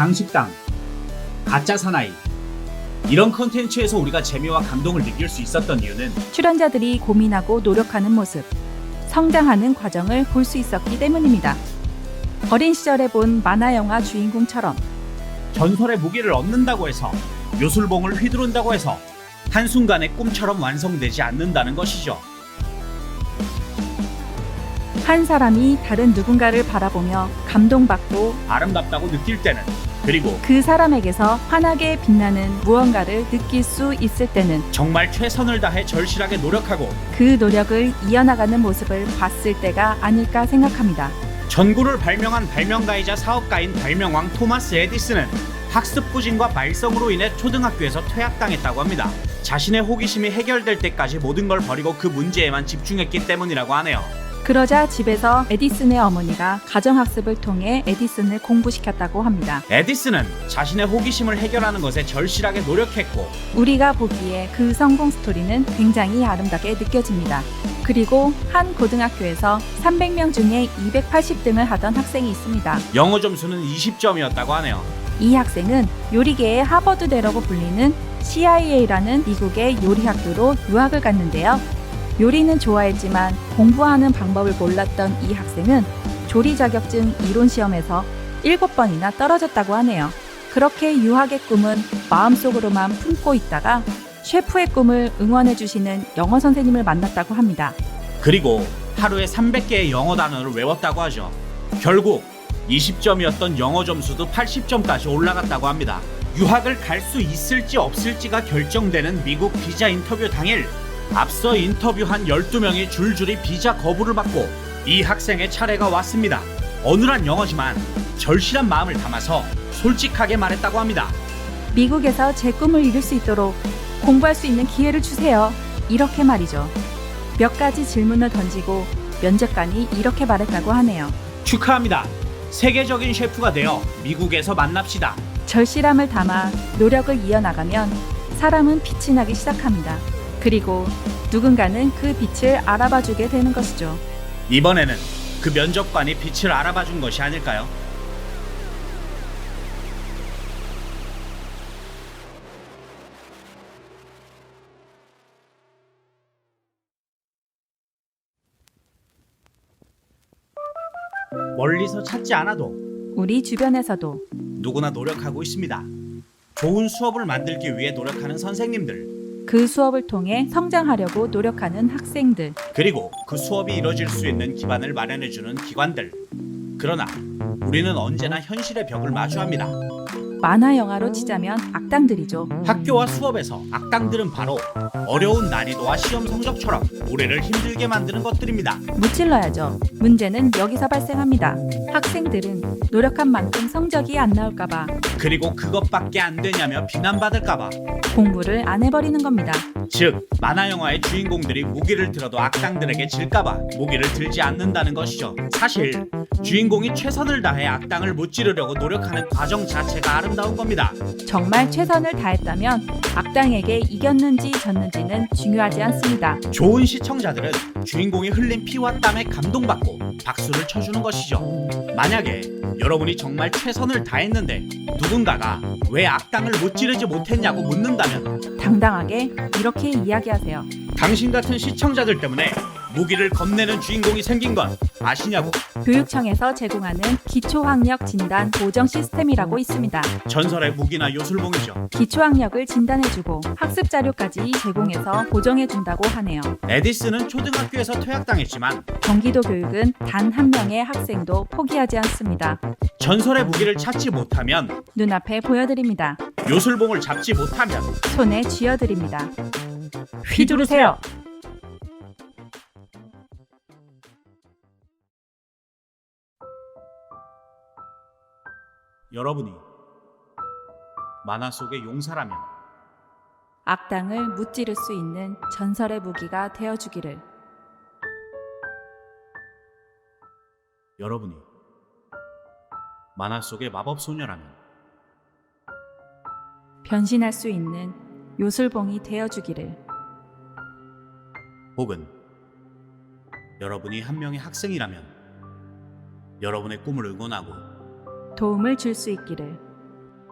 장식당, 가짜 사나이 이런 컨텐츠에서 우리가 재미와 감동을 느낄 수 있었던 이유는 출연자들이 고민하고 노력하는 모습, 성장하는 과정을 볼 수 있었기 때문입니다. 어린 시절에 본 만화 영화 주인공처럼 전설의 무기를 얻는다고 해서 요술봉을 휘두른다고 해서 한순간에 꿈처럼 완성되지 않는다는 것이죠. 한 사람이 다른 누군가를 바라보며 감동받고 아름답다고 느낄 때는 그리고 그 사람에게서 환하게 빛나는 무언가를 느낄 수 있을 때는 정말 최선을 다해 절실하게 노력하고 그 노력을 이어나가는 모습을 봤을 때가 아닐까 생각합니다. 전구를 발명한 발명가이자 사업가인 발명왕 토마스 에디슨은 학습 부진과 말썽으로 인해 초등학교에서 퇴학당했다고 합니다. 자신의 호기심이 해결될 때까지 모든 걸 버리고 그 문제에만 집중했기 때문이라고 하네요. 그러자 집에서 에디슨의 어머니가 가정학습을 통해 에디슨을 공부시켰다고 합니다. 에디슨은 자신의 호기심을 해결하는 것에 절실하게 노력했고 우리가 보기에 그 성공 스토리는 굉장히 아름답게 느껴집니다. 그리고 한 고등학교에서 300명 중에 280등을 하던 학생이 있습니다. 영어 점수는 20점이었다고 하네요. 이 학생은 요리계의 하버드대라고 불리는 CIA라는 미국의 요리학교로 유학을 갔는데요. 요리는 좋아했지만 공부하는 방법을 몰랐던 이 학생은 조리 자격증 이론 시험에서 7번이나 떨어졌다고 하네요. 그렇게 유학의 꿈은 마음속으로만 품고 있다가 셰프의 꿈을 응원해 주시는 영어 선생님을 만났다고 합니다. 그리고 하루에 300개의 영어 단어를 외웠다고 하죠. 결국 20점이었던 영어 점수도 80점까지 올라갔다고 합니다. 유학을 갈 수 있을지 없을지가 결정되는 미국 비자 인터뷰 당일 앞서 인터뷰한 12명이 줄줄이 비자 거부를 받고 이 학생의 차례가 왔습니다. 어눌한 영어지만 절실한 마음을 담아서 솔직하게 말했다고 합니다. 미국에서 제 꿈을 이룰 수 있도록 공부할 수 있는 기회를 주세요. 이렇게 말이죠. 몇 가지 질문을 던지고 면접관이 이렇게 말했다고 하네요. 축하합니다. 세계적인 셰프가 되어 미국에서 만납시다. 절실함을 담아 노력을 이어나가면 사람은 빛이 나기 시작합니다. 그리고 누군가는 그 빛을 알아봐 주게 되는 것이죠. 이번에는 그 면접관이 빛을 알아봐 준 것이 아닐까요? 멀리서 찾지 않아도 우리 주변에서도 누구나 노력하고 있습니다. 좋은 수업을 만들기 위해 노력하는 선생님들, 그 수업을 통해 성장하려고 노력하는 학생들, 그리고 그 수업이 이뤄질 수 있는 기반을 마련해주는 기관들. 그러나 우리는 언제나 현실의 벽을 마주합니다. 만화 영화로 치자면 악당들이죠. 학교와 수업에서 악당들은 바로 어려운 난이도와 시험 성적처럼 우리를 힘들게 만드는 것들입니다. 무찔러야죠. 문제는 여기서 발생합니다. 학생들은 노력한 만큼 성적이 안 나올까봐 그리고 그것밖에 안 되냐며 비난받을까봐. 공부를 안 해버리는 겁니다. 즉, 만화 영화의 주인공들이 무기를 들어도 악당들에게 질까봐 무기를 들지 않는다는 것이죠. 사실 주인공이 최선을 다해 악당을 못 지르려고 노력하는 과정 자체가 아름다운 겁니다. 정말 최선을 다했다면 악당에게 이겼는지 졌는지는 중요하지 않습니다. 좋은 시청자들은 주인공이 흘린 피와 땀에 감동받고 박수를 쳐주는 것이죠. 만약에 여러분이 정말 최선을 다했는데 누군가가 왜 악당을 못 지르지 못했냐고 묻는다면 당당하게 이렇게 이야기하세요. 당신 같은 시청자들 때문에 무기를 겁내는 주인공이 생긴 건 아시냐고 교육청에서 제공하는 기초학력 진단 보정 시스템이라고 있습니다. 전설의 무기나 요술봉이죠. 기초학력을 진단해주고 학습 자료까지 제공해서 보정해준다고 하네요. 에디슨은 초등학교에서 퇴학당했지만 경기도 교육은 단 한 명의 학생도 포기하지 않습니다. 전설의 무기를 찾지 못하면 눈앞에 보여드립니다. 요술봉을 잡지 못하면 손에 쥐어드립니다. 휘두르세요. 여러분이 만화 속의 용사라면 악당을 무찌를 수 있는 전설의 무기가 되어주기를. 여러분이 만화 속의 마법 소녀라면 변신할 수 있는 요술봉이 되어주기를. 혹은 여러분이 한 명의 학생이라면 여러분의 꿈을 응원하고 도움을 줄 수 있기를.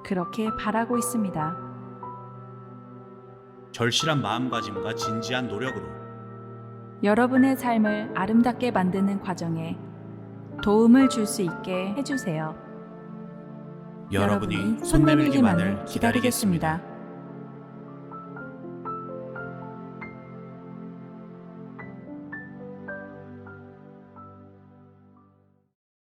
그렇게 바라고 있습니다. 절실한 마음가짐과 진지한 노력으로 여러분의 삶을 아름답게 만드는 과정에 도움을 줄 수 있게 해주세요. 여러분이 손 내밀기만을 기다리겠습니다.